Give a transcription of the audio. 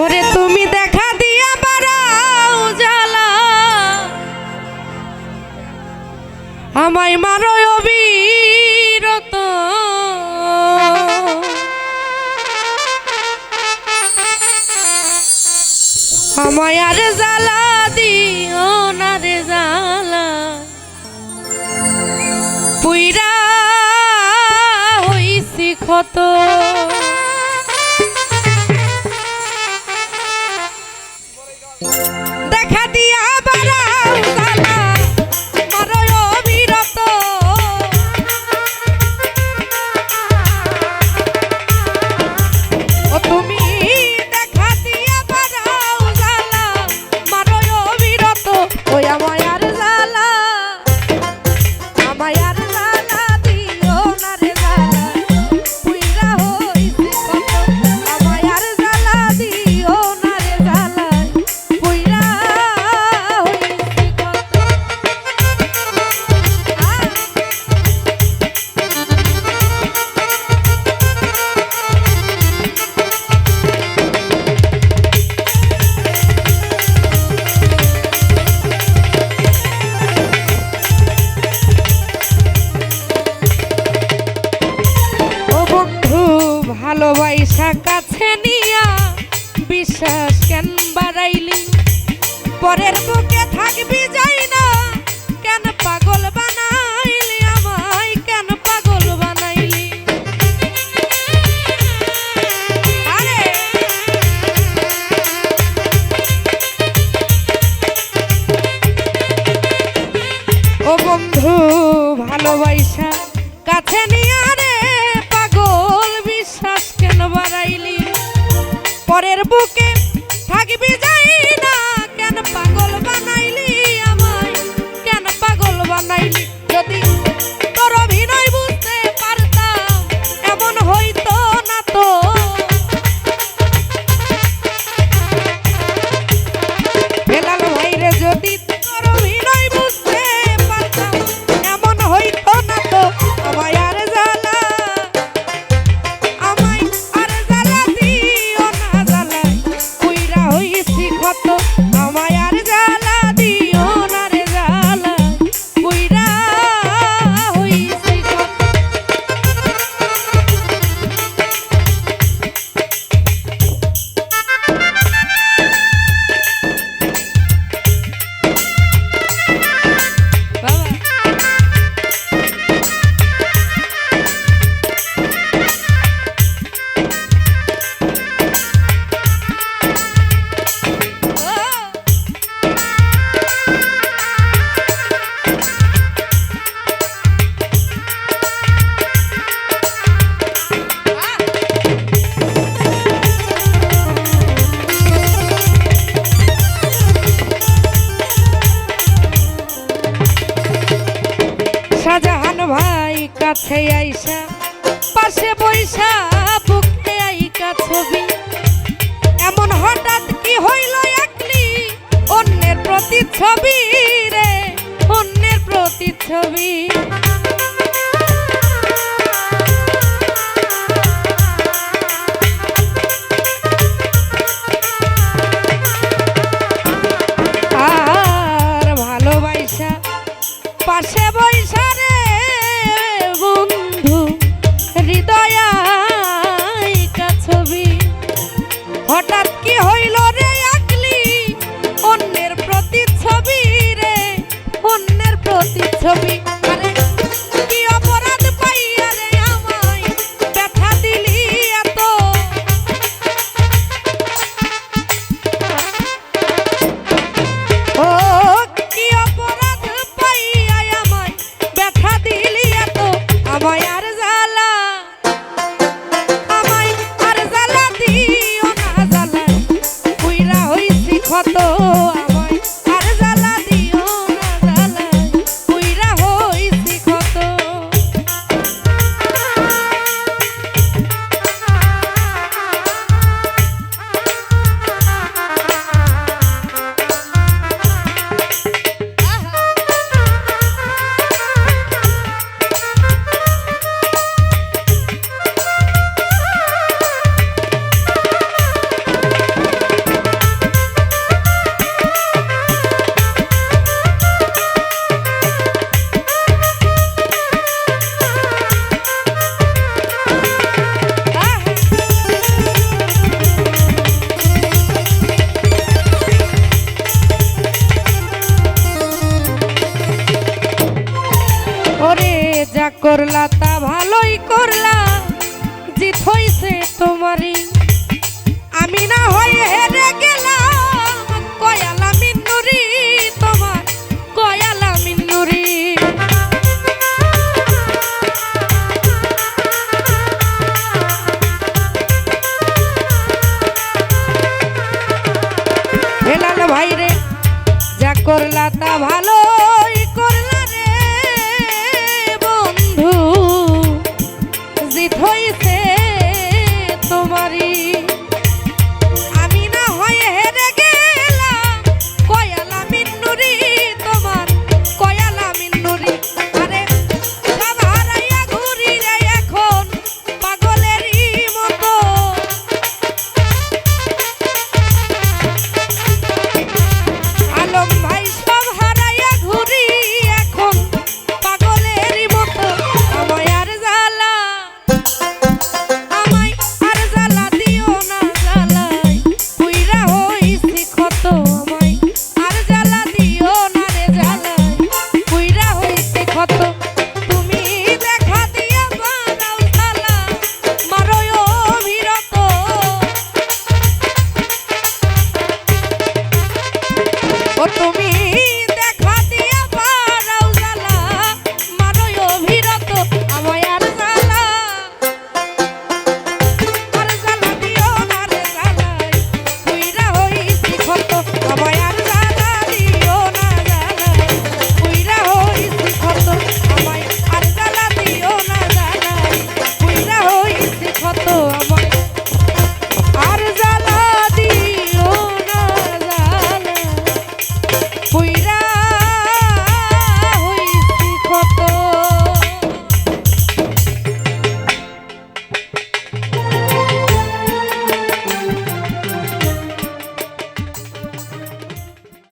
ওরে তুমি দেখা দিয়া বাড়াও জ্বালা। আমায় মারো অবিরত। আমায় আর জ্বালা দিও না রে জ্বালা। পুইরা হইছি ক্ষত। কথা কাছে নিয়া বিশ্বাস কেন বাড়াইলি? পরের বুকে থাকবি যাই না, কেন পাগল বানাইলি আমায়? কেন পাগল বানাইলি? আরে! ও বন্ধু, ভালোবাসা কাছে নিয়া রে। ঘরের বুকে থাকবি যাই না। শাহজাহান ভাই কাছে আইসা, পাশে বৈশা বুকে আইকা ছবি। এমন হঠাৎ কি হইল একলি অন্যের প্রতি ছবি রে, অন্যের প্রতি ছবি shopping.